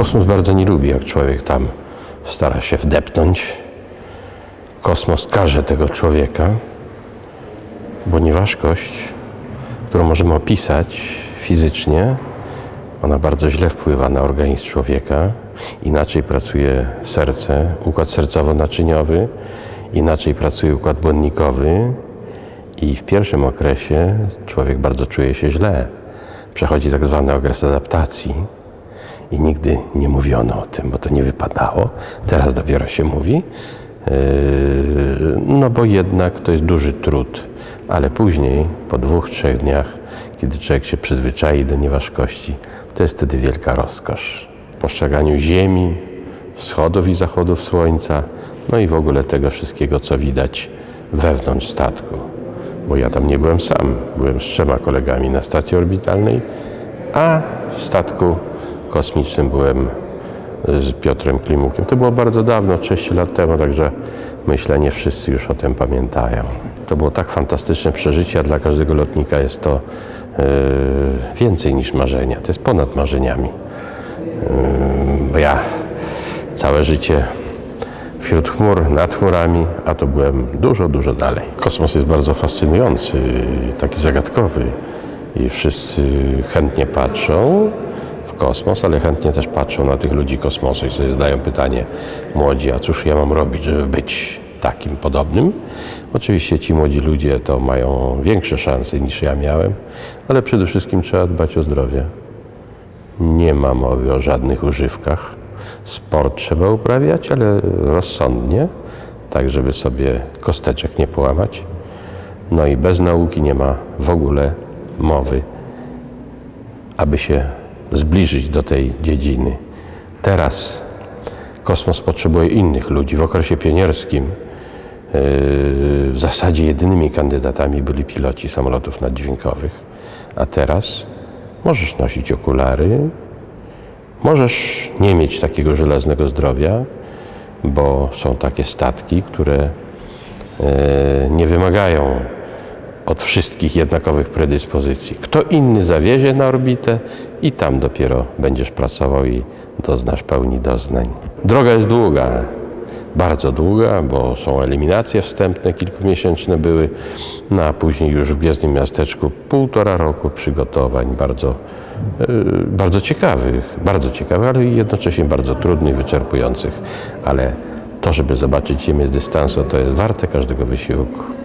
Kosmos bardzo nie lubi, jak człowiek tam stara się wdepnąć. Kosmos każe tego człowieka, bo nieważkość, którą możemy opisać fizycznie, ona bardzo źle wpływa na organizm człowieka. Inaczej pracuje serce, układ sercowo-naczyniowy, inaczej pracuje układ błonnikowy i w pierwszym okresie człowiek bardzo czuje się źle. Przechodzi tak zwany okres adaptacji i nigdy nie mówiono o tym, bo to nie wypadało. Teraz dopiero się mówi. Yy, no bo jednak to jest duży trud, ale później, po dwóch, trzech dniach, kiedy człowiek się przyzwyczai do nieważkości, to jest wtedy wielka rozkosz. W postrzeganiu Ziemi, wschodów i zachodów Słońca, no i w ogóle tego wszystkiego, co widać wewnątrz statku. Bo ja tam nie byłem sam, byłem z trzema kolegami na stacji orbitalnej, a w statku kosmicznym byłem z Piotrem Klimukiem. To było bardzo dawno, 30 lat temu, także myślę, nie wszyscy już o tym pamiętają. To było tak fantastyczne przeżycie, a dla każdego lotnika jest to yy, więcej niż marzenia. To jest ponad marzeniami. Yy, bo ja całe życie wśród chmur, nad chmurami, a to byłem dużo, dużo dalej. Kosmos jest bardzo fascynujący, taki zagadkowy i wszyscy chętnie patrzą kosmos, ale chętnie też patrzą na tych ludzi kosmosu i sobie zadają pytanie młodzi, a cóż ja mam robić, żeby być takim podobnym? Oczywiście ci młodzi ludzie to mają większe szanse niż ja miałem, ale przede wszystkim trzeba dbać o zdrowie. Nie ma mowy o żadnych używkach. Sport trzeba uprawiać, ale rozsądnie, tak żeby sobie kosteczek nie połamać. No i bez nauki nie ma w ogóle mowy, aby się zbliżyć do tej dziedziny. Teraz kosmos potrzebuje innych ludzi. W okresie pionierskim yy, w zasadzie jedynymi kandydatami byli piloci samolotów naddźwiękowych, a teraz możesz nosić okulary, możesz nie mieć takiego żelaznego zdrowia, bo są takie statki, które yy, nie wymagają od wszystkich jednakowych predyspozycji. Kto inny zawiezie na orbitę i tam dopiero będziesz pracował i doznasz pełni doznań. Droga jest długa, bardzo długa, bo są eliminacje wstępne, kilkumiesięczne były, no a później już w Gwiezdnym Miasteczku półtora roku przygotowań bardzo, yy, bardzo ciekawych, bardzo ciekawych, ale jednocześnie bardzo trudnych, wyczerpujących. Ale to, żeby zobaczyć Ziemię z dystansu, to jest warte każdego wysiłku.